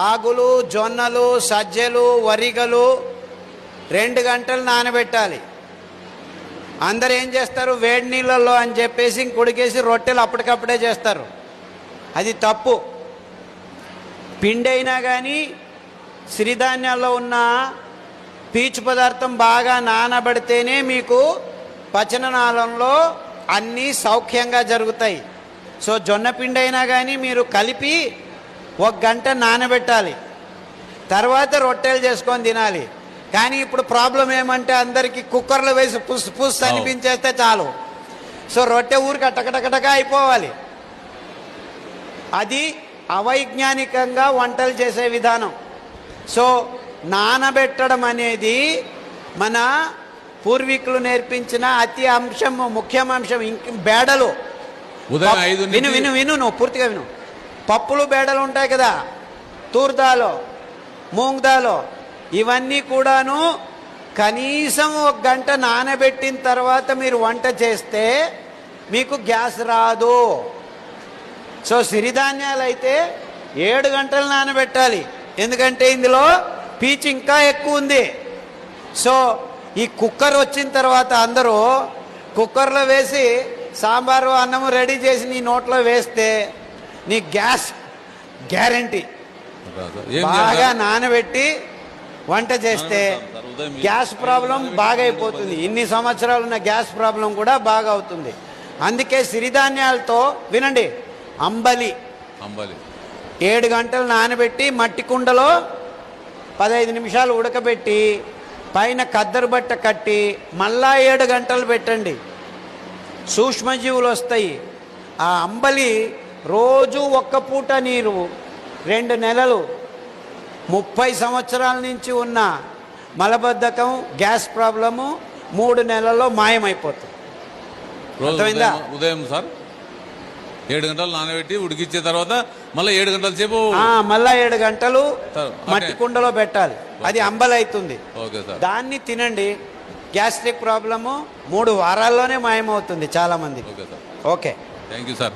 ఆగులు జొన్నలు సజ్జలు వరిగలు రెండు గంటలు నానబెట్టాలి. అందరు ఏం చేస్తారు? వేడి నీళ్ళల్లో అని చెప్పేసి ఇంక రొట్టెలు అప్పటికప్పుడే చేస్తారు. అది తప్పు. పిండైనా కానీ సిరిధాన్యాల్లో ఉన్న పీచు పదార్థం బాగా నానబడితేనే మీకు పచననాళంలో అన్నీ సౌఖ్యంగా జరుగుతాయి. సో జొన్న పిండి అయినా కానీ మీరు కలిపి ఒక గంట నానబెట్టాలి. తర్వాత రొట్టెలు చేసుకొని తినాలి. కానీ ఇప్పుడు ప్రాబ్లం ఏమంటే అందరికీ కుక్కర్లో వేసి పుస్ పుస్ అనిపించేస్తే చాలు. సో రొట్టె ఊరికి అటకటకటక అయిపోవాలి. అది అవైజ్ఞానికంగా వంటలు చేసే విధానం. సో నానబెట్టడం అనేది మన పూర్వీకులు నేర్పించిన అతి అంశం ముఖ్యం అంశం ఇంక బేడలు. విను విను విను నువ్వు పూర్తిగా విను. పప్పులు బేడలు ఉంటాయి కదా తూర్దాలో మూంగ్దాలో ఇవన్నీ కూడాను కనీసం ఒక గంట నానబెట్టిన తర్వాత మీరు వంట చేస్తే మీకు గ్యాస్ రాదు. సో సిరిధాన్యాలు అయితే ఏడు గంటలు నానబెట్టాలి. ఎందుకంటే ఇందులో పీచు ఇంకా ఎక్కువ ఉంది. సో ఈ కుక్కర్ వచ్చిన తర్వాత అందరూ కుక్కర్లో వేసి సాంబారు అన్నము రెడీ చేసి నీ నోట్లో వేస్తే నీ గ్యాస్ గ్యారంటీ. బాగా? నానబెట్టి వంట చేస్తే గ్యాస్ ప్రాబ్లం బాగా అయిపోతుంది. ఇన్ని సంవత్సరాలు ఉన్న గ్యాస్ ప్రాబ్లం కూడా బాగా అవుతుంది. అందుకే సిరిధాన్యాలతో వినండి అంబలి. అంబలి. ఏడు గంటలు నానబెట్టి మట్టి కుండలో పదహైదు నిమిషాలు ఉడకబెట్టి పైన కద్దరు బట్ట కట్టి మళ్ళా ఏడు గంటలు పెట్టండి. సూక్ష్మజీవులు వస్తాయి. ఆ అంబలి రోజు ఒక్క పూట నీరు రెండు నెలలు ముప్పై సంవత్సరాల నుంచి ఉన్న మలబద్ధకం గ్యాస్ ప్రాబ్లము మూడు నెలల్లో మాయమైపోతుంది. అర్థమైందా? ఉదయం సార్ ఏడు గంటలు నానబెట్టి ఉడికిచ్చే తర్వాత మళ్ళీ ఏడు గంటల సేపు మళ్ళా ఏడు గంటలు మట్టి. కుండలో పెట్టాలి. అది అంబలి అవుతుంది ఓకే సార్. దాన్ని తినండి. గ్యాస్ట్రిక్ ప్రాబ్లము మూడు వారాల్లోనే మాయమవుతుంది చాలా sir. Okay. Thank you sir.